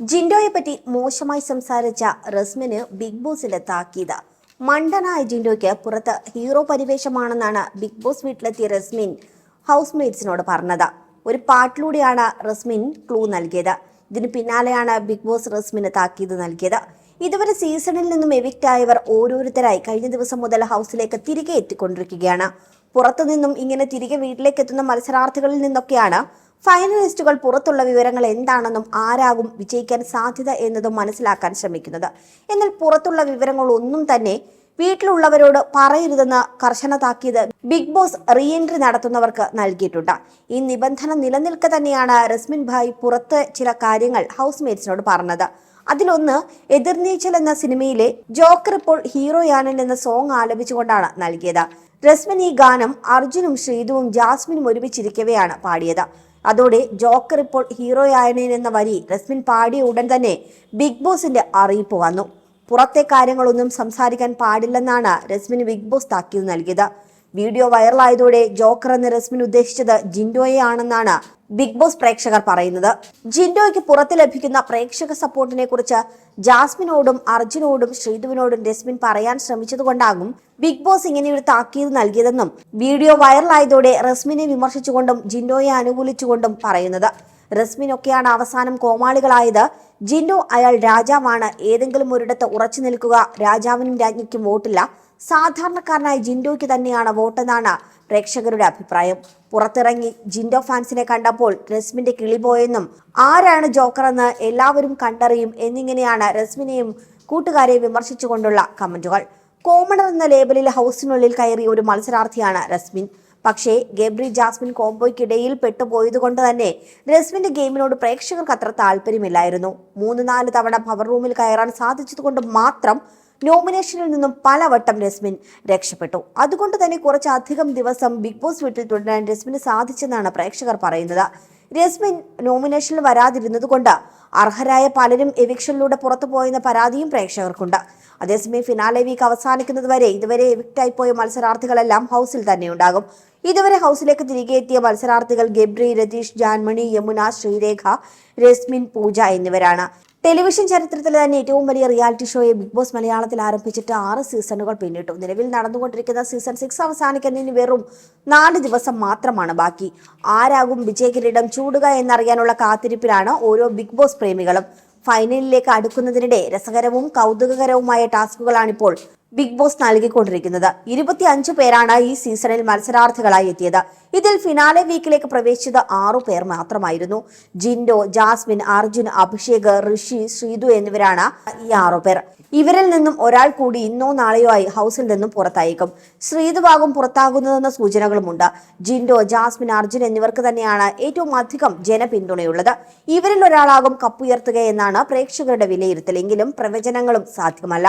ജിൻഡോയെ പറ്റി മോശമായി സംസാരിച്ച റസ്മിന് ബിഗ് ബോസിന്റെ താക്കീത്. മണ്ടനായ ജിൻഡോയ്ക്ക് പുറത്ത് ഹീറോ പരിവേഷമാണെന്നാണ് ബിഗ് ബോസ് വീട്ടിലെത്തിയ റസ്മിൻ ഹൗസ് മേറ്റ്സിനോട് പറഞ്ഞത്. ഒരു പാട്ടിലൂടെയാണ് റസ്മിൻ ക്ലൂ നൽകിയത്. ഇതിന് പിന്നാലെയാണ് ബിഗ് ബോസ് റസ്മിന് താക്കീത് നൽകിയത്. ഇതുവരെ സീസണിൽ നിന്നും എവിക്റ്റ് ആയവർ ഓരോരുത്തരായി കഴിഞ്ഞ ദിവസം മുതൽ ഹൗസിലേക്ക് തിരികെ എത്തിക്കൊണ്ടിരിക്കുകയാണ്. പുറത്തുനിന്നും ഇങ്ങനെ തിരികെ വീട്ടിലേക്ക് എത്തുന്ന മത്സരാർത്ഥികളിൽ നിന്നൊക്കെയാണ് ഫൈനലിസ്റ്റുകൾ പുറത്തുള്ള വിവരങ്ങൾ എന്താണെന്നും ആരാകും വിജയിക്കാൻ സാധ്യത എന്നതും മനസ്സിലാക്കാൻ ശ്രമിക്കുന്നത്. എന്നാൽ പുറത്തുള്ള വിവരങ്ങൾ ഒന്നും തന്നെ വീട്ടിലുള്ളവരോട് പറയരുതെന്ന് കർശന താക്കീത് ബിഗ് ബോസ് റീഎൻട്രി നടത്തുന്നവർക്ക് നൽകിയിട്ടുണ്ട്. ഈ നിബന്ധന നിലനിൽക്കെ തന്നെയാണ് റസ്മിൻ ഭായ് പുറത്ത് ചില കാര്യങ്ങൾ ഹൗസ് മേറ്റ്സിനോട് പറഞ്ഞത്. അതിലൊന്ന് എതിർനീച്ചൽ എന്ന സിനിമയിലെ ജോക്കർ ഇപ്പോൾ ഹീറോയാനൻ എന്ന സോങ് ആലപിച്ചുകൊണ്ടാണ് നൽകിയത്. റസ്മിൻ ഈ ഗാനം അർജുനും ശ്രീതുവും ജാസ്മിനും ഒരുമിച്ചിരിക്കവെയാണ് പാടിയത്. അതോടെ ജോക്കർ ഇപ്പോൾ ഹീറോ എന്ന വരി റസ്മിൻ പാടിയ ഉടൻ തന്നെ ബിഗ് ബോസിന്റെ അറിയിപ്പ് വന്നു. പുറത്തെ കാര്യങ്ങളൊന്നും സംസാരിക്കാൻ പാടില്ലെന്നാണ് രസ്മിന് ബിഗ് ബോസ് താക്കീത് നൽകിയത്. വീഡിയോ വൈറലായതോടെ ജോക്കർ എന്ന രസ്മിൻ ഉദ്ദേശിച്ചത് ജിൻഡോയെ ആണെന്നാണ് ബിഗ് ബോസ് പ്രേക്ഷകർ പറയുന്നത്. ജിൻഡോയ്ക്ക് പുറത്ത് ലഭിക്കുന്ന പ്രേക്ഷക സപ്പോർട്ടിനെ കുറിച്ച് ജാസ്മിനോടും അർജുനോടും ശ്രീധുവിനോടും രസ്മിൻ പറയാൻ ശ്രമിച്ചതുകൊണ്ടാകും ബിഗ് ബോസ് ഇങ്ങനെ ഒരു താക്കീത് നൽകിയതെന്നും വീഡിയോ വൈറലായതോടെ റസ്മിനെ വിമർശിച്ചുകൊണ്ടും ജിൻഡോയെ അനുകൂലിച്ചുകൊണ്ടും പറയുന്നത്. റസ്മിനൊക്കെയാണ് അവസാനം കോമാളികളായത്. ജിൻഡോ അയാൾ രാജാവാണ്. ഏതെങ്കിലും ഒരിടത്ത് ഉറച്ചു നിൽക്കുക. രാജാവിനും രാജ്ഞിക്കും വോട്ടില്ല. സാധാരണക്കാരനായ ജിൻഡോയ്ക്ക് തന്നെയാണ് വോട്ടെന്നാണ് പ്രേക്ഷകരുടെ അഭിപ്രായം. പുറത്തിറങ്ങി ജിൻഡോ ഫാൻസിനെ കണ്ടപ്പോൾ രസ്മിന്റെ കിളിപോയെന്നും ആരാണ് ജോക്കറെന്ന് എല്ലാവരും കണ്ടറിയും എന്നിങ്ങനെയാണ് രസ്മിനെയും കൂട്ടുകാരെ വിമർശിച്ചുകൊണ്ടുള്ള കമന്റുകൾ. കോമണർ എന്ന ലേബലിൽ ഹൗസിനുള്ളിൽ കയറിയ ഒരു മത്സരാർത്ഥിയാണ് രസ്മിൻ. പക്ഷേ ഗബ്രി ജാസ്മിൻ കോംബോയ്ക്കിടയിൽ പെട്ടുപോയതുകൊണ്ട് തന്നെ രസ്മിന്റെ ഗെയിമിനോട് പ്രേക്ഷകർക്ക് അത്ര താല്പര്യമില്ലായിരുന്നു. മൂന്ന് നാല് തവണ പവർ റൂമിൽ കയറാൻ സാധിച്ചതുകൊണ്ട് മാത്രം നോമിനേഷനിൽ നിന്നും പലവട്ടം രസ്മിൻ രക്ഷപ്പെട്ടു. അതുകൊണ്ട് തന്നെ കുറച്ചധികം ദിവസം ബിഗ് ബോസ് വീട്ടിൽ തുടരാൻ രസ്മിന് സാധിച്ചെന്നാണ് പ്രേക്ഷകർ പറയുന്നത്. രസ്മിൻ നോമിനേഷനിൽ വരാതിരുന്നതുകൊണ്ട് അർഹരായ പലരും എവിക്ഷനിലൂടെ പുറത്തു പോയെന്ന പരാതിയും പ്രേക്ഷകർക്കുണ്ട്. അതേസമയം ഫിനാലെ വീക്ക് അവസാനിക്കുന്നത് വരെ ഇതുവരെ എവിക്റ്റായി പോയ മത്സരാർത്ഥികളെല്ലാം ഹൗസിൽ തന്നെ ഉണ്ടാകും ഇതുവരെ ഹൗസിലേക്ക് തിരികെ എത്തിയ മത്സരാർത്ഥികൾ ഗബ്രി രതീഷ് ജാൻമണി യമുന ശ്രീരേഖ രസ്മിൻ പൂജ എന്നിവരാണ്. ടെലിവിഷൻ ചരിത്രത്തിലെ തന്നെ ഏറ്റവും വലിയ റിയാലിറ്റി ഷോയെ ബിഗ് ബോസ് മലയാളത്തിൽ ആരംഭിച്ചിട്ട് ആറ് സീസണുകൾ പിന്നിട്ടു. നിലവിൽ നടന്നുകൊണ്ടിരിക്കുന്ന സീസൺ സിക്സ് അവസാനിക്കുന്നതിന് വെറും നാല് ദിവസം മാത്രമാണ് ബാക്കി. ആരാകും വിജയകിരീടം ചൂടുക എന്നറിയാനുള്ള കാത്തിരിപ്പിലാണ് ഓരോ ബിഗ് ബോസ് പ്രേമികളും. ഫൈനലിലേക്ക് അടുക്കുന്നതിനിടെ രസകരവും കൗതുകകരവുമായ ടാസ്കുകളാണിപ്പോൾ ബിഗ് ബോസ് നൽകിക്കൊണ്ടിരിക്കുന്നത്. ഇരുപത്തി അഞ്ചു പേരാണ് ഈ സീസണിൽ മത്സരാർത്ഥികളായി എത്തിയത്. ഇതിൽ ഫിനാലെ വീക്കിലേക്ക് പ്രവേശിച്ചത് ആറു പേർ മാത്രമായിരുന്നു. ജിൻഡോ ജാസ്മിൻ അർജുൻ അഭിഷേക് ഋഷി ശ്രീതു എന്നിവരാണ് ഈ ആറു പേർ. ഇവരിൽ നിന്നും ഒരാൾ കൂടി ഇന്നോ നാളെയോ ആയി ഹൗസിൽ നിന്നും പുറത്തായേക്കും. ശ്രീതുവാകും പുറത്താകുന്നതെന്ന സൂചനകളുമുണ്ട്. ജിൻഡോ ജാസ്മിൻ അർജുൻ എന്നിവർക്ക് തന്നെയാണ് ഏറ്റവും അധികം ജനപിന്തുണയുള്ളത്. ഇവരിൽ ഒരാളാകും കപ്പുയർത്തുക എന്നാണ് പ്രേക്ഷകരുടെ വിലയിരുത്തലെങ്കിലും പ്രവചനങ്ങളും സാധ്യമല്ല.